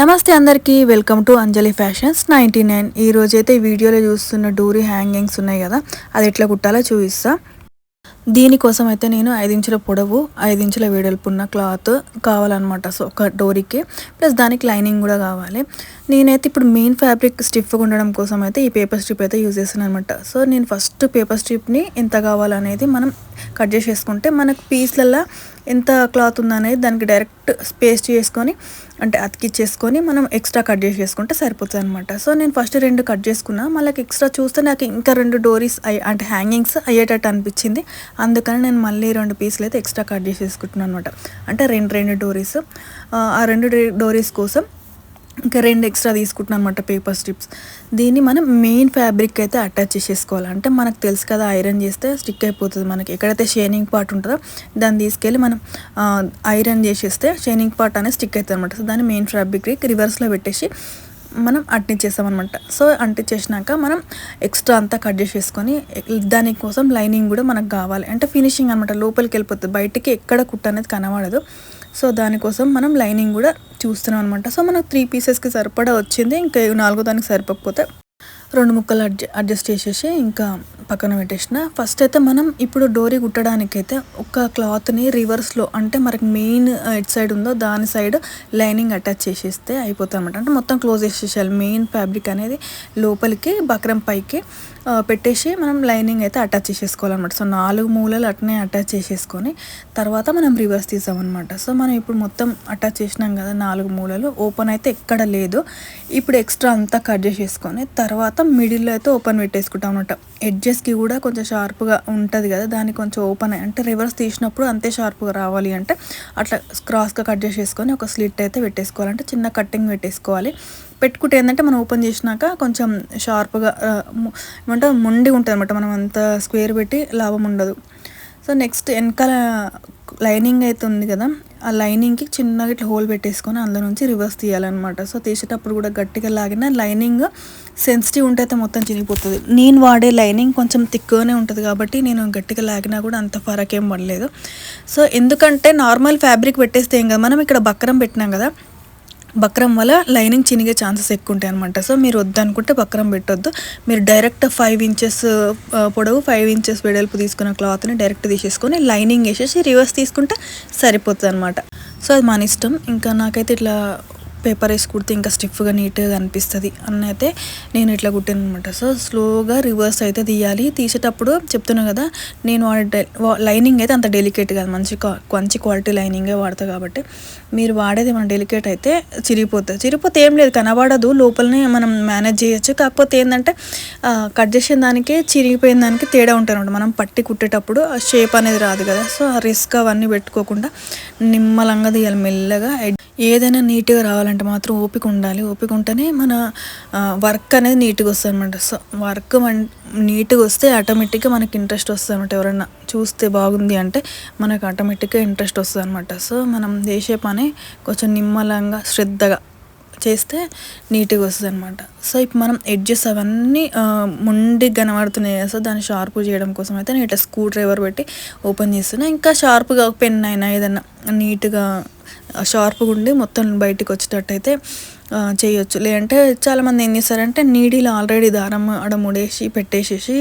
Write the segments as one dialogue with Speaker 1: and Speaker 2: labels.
Speaker 1: నమస్తే అందరికీ welcome to Anjali fashions ninety nine. ఈరోజు అయితే వీడియోలో చూస్తున్న డూరీ హ్యాంగింగ్స్ ఉన్నాయి కదా అది ఎట్లా కుట్టాలో చూపిస్తా. దీనికోసం అయితే నేను ఐదు ఇంచుల పొడవు ఐదు ఇంచుల వెడల్పు ఉన్న క్లాత్ కావాలన్నమాట సో ఒక డోరీకి. ప్లస్ దానికి లైనింగ్ కూడా కావాలి. నేనైతే ఇప్పుడు మెయిన్ ఫ్యాబ్రిక్ స్టిఫ్గా ఉండడం కోసం అయితే ఈ పేపర్ స్ట్రిప్ అయితే యూజ్ చేస్తాను అనమాట సో నేను ఫస్ట్ పేపర్ స్ట్రిప్ని ఎంత కావాలనేది మనం కట్ చేసేసుకుంటే మనకు పీస్లల్లో ఎంత క్లాత్ ఉందనేది దానికి డైరెక్ట్ స్పేస్ చేసుకొని అంటే అతికిచ్చేసుకొని మనం ఎక్స్ట్రా కట్ చేసుకుంటే సరిపోతుంది అనమాట సో నేను ఫస్ట్ రెండు కట్ చేసుకున్నా. మళ్ళీ ఎక్స్ట్రా చూస్తే నాకు ఇంకా రెండు డోరీస్ అంటే హ్యాంగింగ్స్ అయ్యేటట్టు అనిపించింది. అందుకని నేను మళ్ళీ రెండు పీసులు అయితే ఎక్స్ట్రా కట్ చేసేసుకుంటున్నాను అనమాట అంటే రెండు రెండు డోరీస్. ఆ రెండు డోరీస్ కోసం ఇంకా రెండు ఎక్స్ట్రా తీసుకుంటున్నాను అనమాట పేపర్ స్ట్రిప్స్ దీన్ని మనం మెయిన్ ఫ్యాబ్రిక్ అయితే అటాచ్ చేసేసుకోవాలి. అంటే మనకు తెలుసు కదా ఐరన్ చేస్తే స్టిక్ అయిపోతుంది మనకి. ఎక్కడైతే షైనింగ్ పార్ట్ ఉంటుందో దాన్ని తీసుకెళ్ళి మనం ఐరన్ చేసేస్తే షైనింగ్ పార్ట్ అనేది స్టిక్ అవుతుంది అనమాట సో దాన్ని మెయిన్ ఫ్యాబ్రిక్ రివర్స్లో పెట్టేసి మనం అంటించేస్తామన్నమాట. సో అంటించేసినాక మనం ఎక్స్ట్రా అంతా కట్ చేసేసుకొని దానికోసం లైనింగ్ కూడా మనకు కావాలి. అంటే ఫినిషింగ్ అనమాట లోపలికి వెళ్ళిపోతుంది. బయటికి ఎక్కడ కుట్ట అనేది కనబడదు. సో దానికోసం మనం లైనింగ్ కూడా చూస్తున్నాం అనమాట సో మనకు త్రీ పీసెస్కి సరిపడా వచ్చింది. ఇంకా నాలుగో దానికి సరిపోకపోతే రెండు ముక్కలు అడ్జ అడ్జస్ట్ చేసేసి ఇంకా పక్కన పెట్టేసిన. ఫస్ట్ అయితే మనం ఇప్పుడు డోరీ కుట్టడానికైతే ఒక క్లాత్ని రివర్స్లో అంటే మనకి మెయిన్ ఎట్ సైడ్ ఉందో దాని సైడ్ లైనింగ్ అటాచ్ చేసేస్తే అయిపోతుంది అనమాట అంటే మొత్తం క్లోజ్ చేసేసేయాలి. మెయిన్ ఫ్యాబ్రిక్ అనేది లోపలికి బక్రం పైకి పెట్టేసి మనం లైనింగ్ అయితే అటాచ్ చేసేసుకోవాలన్నమాట. సో నాలుగు మూలలు అట్నే అటాచ్ చేసేసుకొని తర్వాత మనం రివర్స్ తీసామన్నమాట. సో మనం ఇప్పుడు మొత్తం అటాచ్ చేసినాం కదా నాలుగు మూలలు ఓపెన్ అయితే ఎక్కడ లేదు. ఇప్పుడు ఎక్స్ట్రా అంతా కట్ చేసేసుకొని తర్వాత మిడిల్లో అయితే ఓపెన్ పెట్టేసుకుంటాం అనమాట ఎడ్జెస్కి కూడా కొంచెం షార్ప్గా ఉంటుంది కదా దాన్ని కొంచెం ఓపెన్ అంటే రివర్స్ తీసినప్పుడు అంతే షార్ప్గా రావాలి అంటే అట్లా క్రాస్గా కట్ చేసేసుకొని ఒక స్లిట్ అయితే పెట్టేసుకోవాలంటే చిన్న కట్టింగ్ పెట్టేసుకోవాలి. పెట్టుకుంటే ఏంటంటే మనం ఓపెన్ చేసినాక కొంచెం షార్ప్గా ఏమంటే మొండి ఉంటుంది అనమాట మనం అంత స్క్వేర్ పెట్టి లాభం ఉండదు. సో నెక్స్ట్ వెనకాల లైనింగ్ అయితే ఉంది కదా ఆ లైనింగ్కి చిన్నగా ఇట్లా హోల్ పెట్టేసుకొని అందులో నుంచి రివర్స్ తీయాలన్నమాట. సో తీసేటప్పుడు కూడా గట్టిగా లాగిన లైనింగ్ సెన్సిటివ్ ఉంటే అయితే మొత్తం చినిగిపోతుంది. నేను వాడే లైనింగ్ కొంచెం తిక్కుగానే ఉంటుంది కాబట్టి నేను గట్టిగా లాగినా కూడా అంత ఫరక్ ఏం పడలేదు. సో ఎందుకంటే నార్మల్ ఫ్యాబ్రిక్ పెట్టేస్తే ఏం కదా మనం ఇక్కడ బక్రం పెట్టినాం కదా బక్రం వల్ల లైనింగ్ చినిగే ఛాన్సెస్ ఎక్కువ ఉంటాయి అనమాట సో మీరు వద్దనుకుంటే బక్రం పెట్టొద్దు. మీరు డైరెక్ట్ ఫైవ్ ఇంచెస్ పొడవు ఫైవ్ ఇంచెస్ వెడల్పు తీసుకున్న క్లాత్ని డైరెక్ట్ తీసేసుకొని లైనింగ్ వేసేసి రివర్స్ తీసుకుంటే సరిపోతుంది అనమాట సో అది మన ఇష్టం. ఇంకా నాకైతే ఇట్లా పేపర్ వేసి కుడితే ఇంకా స్టిఫ్గా నీట్గా అనిపిస్తుంది. అని అయితే నేను ఇట్లా కుట్టాను అనమాట సో స్లోగా రివర్స్ అయితే తీయాలి. తీసేటప్పుడు చెప్తున్నా కదా నేను వాడే లైనింగ్ అయితే అంత డెలికేట్ కాదు. మంచి మంచి క్వాలిటీ లైనింగే వాడతా కాబట్టి. మీరు వాడేది మన డెలికేట్ అయితే చిరిగిపోతుంది. చిరిగిపోతే ఏం లేదు కనబడదు. లోపలనే మనం మేనేజ్ చేయొచ్చు. కాకపోతే ఏంటంటే కట్ చేసిన దానికి చిరిగిపోయిన దానికి తేడా ఉంటుంది మనం పట్టి కుట్టేటప్పుడు ఆ షేప్ అనేది రాదు కదా. సో ఆ రిస్క్ అవన్నీ పెట్టుకోకుండా నిమ్మలంగా తీయాలి మెల్లగా. ఏదైనా నీట్గా రావాలంటే మాత్రం ఓపిక ఉండాలి. ఓపిక ఉంటేనే మన వర్క్ అనేది నీట్గా వస్తుంది అనమాట సో వర్క్ నీట్గా వస్తే ఆటోమేటిక్గా మనకి ఇంట్రెస్ట్ వస్తుంది అనమాట ఎవరైనా చూస్తే బాగుంది అంటే మనకు ఆటోమేటిక్గా ఇంట్రెస్ట్ వస్తుంది అనమాట సో మనం చేసే పని కొంచెం నిమ్మలంగా శ్రద్ధగా చేస్తే నీట్గా వస్తుంది అనమాట సో ఇప్పుడు మనం ఎడ్జెస్ అవన్నీ ముండి కనబడుతున్నాయి సో దాన్ని షార్ప్ చేయడం కోసం అయితే నేను ఇట్లా స్క్రూ డ్రైవర్ పెట్టి ఓపెన్ చేస్తున్నా. ఇంకా షార్ప్గా పెన్ అయినా ఏదన్నా నీట్గా షార్ప్గా ఉండి మొత్తం బయటికి వచ్చేటట్టయితే చేయొచ్చు. లేదంటే చాలామంది ఏం చేస్తారంటే నీడిలో ఆల్రెడీ దారం ఆడ ముడేసి పెట్టేసేసి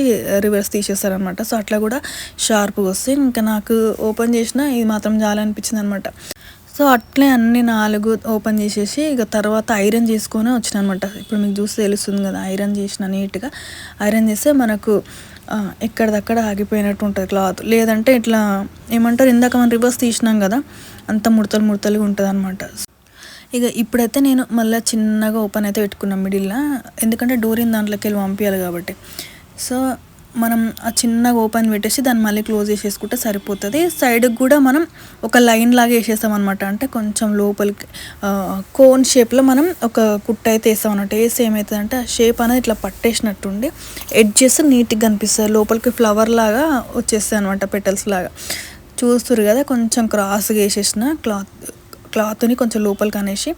Speaker 1: రివర్స్ తీసేస్తారనమాట సో అట్లా కూడా షార్ప్గా వస్తే ఇంకా నాకు ఓపెన్ చేసిన ఇది మాత్రం చాలనిపించింది అనమాట సో అట్లే అన్ని నాలుగు ఓపెన్ చేసేసి ఇక తర్వాత ఐరన్ చేసుకొని వచ్చిన అనమాట ఇప్పుడు మీకు చూస్తే తెలుస్తుంది కదా ఐరన్ చేసిన నీట్గా ఐరన్ చేస్తే మనకు ఎక్కడిదక్కడ ఆగిపోయినట్టు ఉంటుంది క్లాత్. లేదంటే ఇట్లా ఏమంటారు ఇందాక మనం రివర్స్ తీసినాం కదా అంత ముడతలు ముడతలుగా ఉంటుంది అనమాట ఇక ఇప్పుడైతే నేను మళ్ళీ చిన్నగా ఓపెన్ అయితే పెట్టుకున్నాను మిడిల్లో. ఎందుకంటే డోరిన్ దాంట్లోకి వెళ్ళి పంపించాలి కాబట్టి. సో మనం ఆ చిన్నగా ఓపెన్ పెట్టేసి దాన్ని మళ్ళీ క్లోజ్ చేసేసుకుంటే సరిపోతుంది. సైడ్కి కూడా మనం ఒక లైన్ లాగా వేసేస్తాం అనమాట అంటే కొంచెం లోపలికి కోన్ షేప్లో మనం ఒక కుట్ట అయితే వేస్తాం అనమాట వేసి ఏమవుతుంది అంటే ఆ షేప్ అనేది ఇట్లా పట్టేసినట్టుండి ఎడ్జెస్ నీట్గా కనిపిస్తుంది లోపలికి ఫ్లవర్ లాగా వచ్చేస్తాయి అనమాట పెటల్స్ లాగా. చూస్తురు కదా కొంచెం క్రాస్గా వేసేసిన క్లాత్ క్లాత్ని కొంచెం లోపలికి అనేసి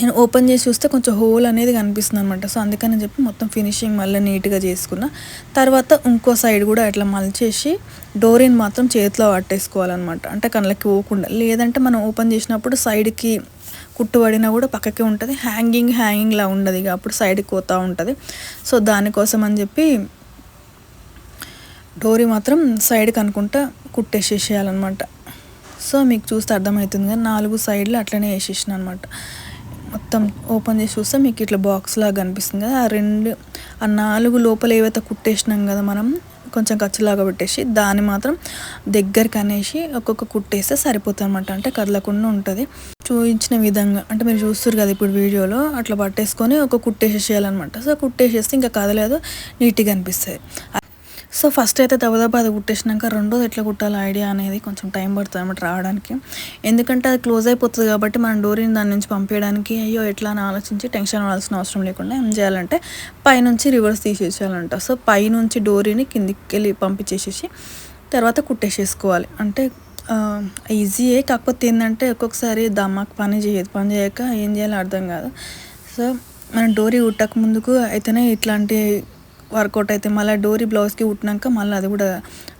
Speaker 1: నేను ఓపెన్ చేసి చూస్తే కొంచెం హోల్ అనేది కనిపిస్తుంది అనమాట సో అందుకని చెప్పి మొత్తం ఫినిషింగ్ మళ్ళీ నీట్గా చేసుకున్న. తర్వాత ఇంకో సైడ్ కూడా అట్లా మలిచేసి డోరీని మాత్రం చేతిలో పట్టేసుకోవాలన్నమాట. అంటే కళ్ళకి పోకుండా. లేదంటే మనం ఓపెన్ చేసినప్పుడు సైడ్కి కుట్టుబడినా కూడా పక్కకి ఉంటుంది. హ్యాంగింగ్ హ్యాంగింగ్లా ఉండదు. ఇక అప్పుడు సైడ్కి పోతూ ఉంటుంది. సో దానికోసం అని చెప్పి డోరీ మాత్రం సైడ్కి అనుకుంటా కుట్టేసేసేయాలన్నమాట. సో మీకు చూస్తే అర్థమవుతుంది కానీ నాలుగు సైడ్లు అట్లనే వేసేసిన అనమాట మొత్తం ఓపెన్ చేసి చూస్తే మీకు ఇట్లా బాక్స్ లాగా కనిపిస్తుంది కదా. ఆ రెండు ఆ నాలుగు లోపల ఏవైతే కుట్టేసినాం కదా మనం కొంచెం ఖర్చులాగా పెట్టేసి దాన్ని మాత్రం దగ్గరికి అనేసి ఒక్కొక్క కుట్టేస్తే సరిపోతుంది అనమాట అంటే కదలకుండా ఉంటుంది. చూపించిన విధంగా అంటే మీరు చూస్తారు కదా ఇప్పుడు వీడియోలో అట్లా పట్టేసుకొని ఒక కుట్టేసేసేయాలన్నమాట. సో కుట్టేసేస్తే ఇంకా కదలేదు నీట్గా అనిపిస్తుంది. సో ఫస్ట్ అయితే దబదబా అది కుట్టేసినాక రెండోది ఎట్లా కుట్టాలి ఐడియా అనేది కొంచెం టైం పడుతుంది అనమాట రావడానికి. ఎందుకంటే అది క్లోజ్ అయిపోతుంది కాబట్టి మనం డోరీని దాని నుంచి పంపించడానికి అయ్యో ఎట్లా అని ఆలోచించి టెన్షన్ అవ్వాల్సిన అవసరం లేకుండా ఏం చేయాలంటే పైనుంచి రివర్స్ తీసేసేయాలంట. సో పైనుంచి డోరీని కిందికి వెళ్ళి పంపించేసేసి తర్వాత కుట్టేసేసుకోవాలి. అంటే ఈజీయే కాకపోతే ఏంటంటే ఒక్కొక్కసారి దమ్మాకు పని చేయదు. పని చేయక ఏం చేయాలో అర్థం కాదు. సో మనం డోరీ కుట్టక ముందుకు అయితేనే ఇట్లాంటి వర్కౌట్ అయితే మళ్ళీ డోరీ బ్లౌజ్కి కుట్టినాక మళ్ళీ అది కూడా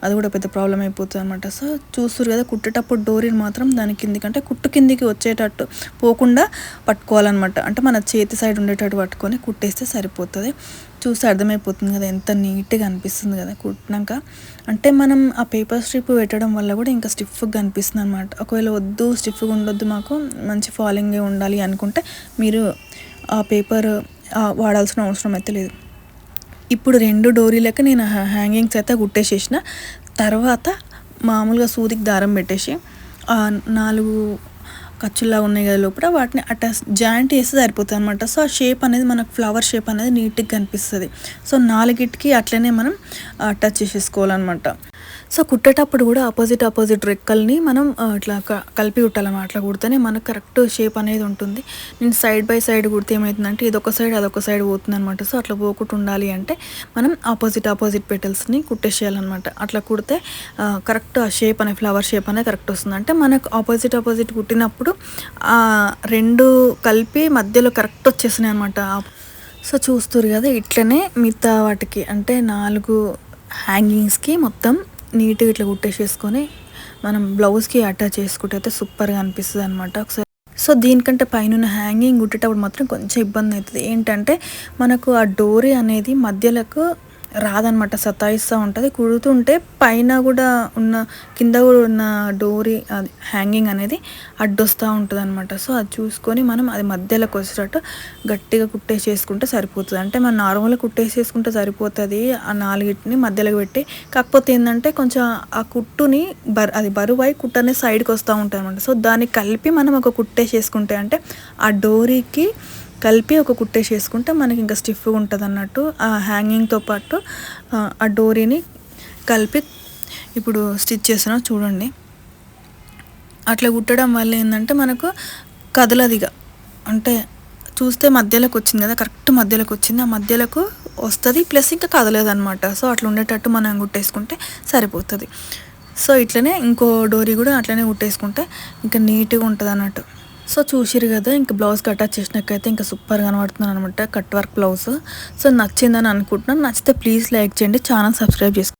Speaker 1: అది కూడా పెద్ద ప్రాబ్లం అయిపోతుంది అనమాట సో చూస్తారు కదా కుట్టేటప్పుడు డోరీని మాత్రం దాని కిందికి అంటే కుట్టు కిందికి వచ్చేటట్టు పోకుండా పట్టుకోవాలన్నమాట. అంటే మన చేతి సైడ్ ఉండేటట్టు పట్టుకొని కుట్టేస్తే సరిపోతుంది. చూస్తే అర్థమైపోతుంది కదా ఎంత నీట్గా అనిపిస్తుంది కదా కుట్టినాక. అంటే మనం ఆ పేపర్ స్ట్రిప్ పెట్టడం వల్ల కూడా ఇంకా స్టిఫ్గా కనిపిస్తుంది అనమాట ఒకవేళ వద్దు స్టిఫ్గా ఉండొద్దు మాకు మంచి ఫాలింగే ఉండాలి అనుకుంటే మీరు ఆ పేపర్ వాడాల్సిన అవసరం అయితే లేదు. ఇప్పుడు రెండు డోరీలకి నేను హ్యాంగింగ్స్ అయితే కుట్టేసేసిన. తర్వాత మామూలుగా సూదికి దారం పెట్టేసి నాలుగు ఖర్చులా ఉన్నాయి కదా లోపల వాటిని అటాచ్ జాయింట్ చేస్తే సరిపోతుంది అనమాట సో ఆ షేప్ అనేది మనకు ఫ్లవర్ షేప్ అనేది నీట్గా కనిపిస్తుంది. సో నాలుగిటికి అట్లనే మనం టచ్ చేసేసుకోవాలన్నమాట. సో కుట్టేటప్పుడు కూడా ఆపోజిట్ ఆపోజిట్ రెక్కల్ని మనం ఇట్లా కలిపి కుట్టాలన్నమాట అట్లా కుడితేనే మనకు కరెక్ట్ షేప్ అనేది ఉంటుంది. నేను సైడ్ బై సైడ్ కుడితే ఏమవుతుందంటే ఇదొక సైడ్ అదొక సైడ్ పోతుంది అనమాట సో అట్లా పోకుండా ఉండాలి అంటే మనం ఆపోజిట్ ఆపోజిట్ పెటల్స్ని కుట్టేసేయాలన్నమాట. అట్లా కుడితే కరెక్ట్ ఆ షేప్ అనే ఫ్లవర్ షేప్ అనేది కరెక్ట్ వస్తుంది. అంటే మనకు ఆపోజిట్ ఆపోజిట్ కుట్టినప్పుడు రెండు కలిపి మధ్యలో కరెక్ట్ వచ్చేసినాయి అనమాట సో చూస్తారు కదా ఇట్లనే మిగతా వాటికి అంటే నాలుగు హ్యాంగింగ్స్కి మొత్తం నీట్గా ఇట్లా కుట్టేసేసుకొని మనం బ్లౌజ్కి అటాచ్ చేసుకుంటే అయితే సూపర్గా అనిపిస్తుంది అనమాట ఒకసారి సో దీనికంటే పైన హ్యాంగింగ్ కుట్టేటప్పుడు మాత్రం కొంచెం ఇబ్బంది అవుతుంది. ఏంటంటే మనకు ఆ డోరీ అనేది మధ్యలకు రాదనమాట సతాయిస్తూ ఉంటుంది. కుడుతుంటే పైన కూడా ఉన్న కింద కూడా ఉన్న డోరీ అది హ్యాంగింగ్ అనేది అడ్డొస్తూ ఉంటుంది అనమాట సో అది చూసుకొని మనం అది మధ్యలోకి వచ్చేటట్టు గట్టిగా కుట్టేసేసుకుంటే సరిపోతుంది. అంటే మనం నార్మల్గా కుట్టేసేసుకుంటే సరిపోతుంది ఆ నాలుగిటిని మధ్యలోకి పెట్టి. కాకపోతే ఏంటంటే కొంచెం ఆ కుట్టుని బర్ అది బరువై కుట్టు అనేది సైడ్కి వస్తూ ఉంటుంది అనమాట సో దాన్ని కలిపి మనం ఒక కుట్టేసేసుకుంటే అంటే ఆ డోరీకి కలిపి ఒక కుట్టేసి వేసుకుంటే మనకి ఇంకా స్టిఫ్గా ఉంటుంది అన్నట్టు ఆ హ్యాంగింగ్తో పాటు ఆ డోరీని కలిపి ఇప్పుడు స్టిచ్ చేసిన చూడండి. అట్లా కుట్టడం వల్ల ఏంటంటే మనకు కదలదిగా అంటే చూస్తే మధ్యలోకి వచ్చింది కదా కరెక్ట్ మధ్యలోకి వచ్చింది. ఆ మధ్యలోకి వస్తుంది ప్లస్ ఇంకా కదలేదన్నమాట. సో అట్లా ఉండేటట్టు మనం కుట్టేసుకుంటే సరిపోతుంది. సో ఇట్లనే ఇంకో డోరీ కూడా అట్లనే కుట్టేసుకుంటే ఇంకా నీట్గా ఉంటుంది అన్నట్టు సో చూసిరు కదా ఇంకా బ్లౌజ్కి అటాచ్ చేసినాకైతే ఇంకా సూపర్ కనబడుతున్నాను అనమాట కట్ వర్క్ బ్లౌజ్ సో నచ్చిందని అనుకుంటున్నాను. నచ్చితే ప్లీజ్ లైక్ చేయండి ఛానల్ సబ్స్క్రైబ్ చేసుకోండి.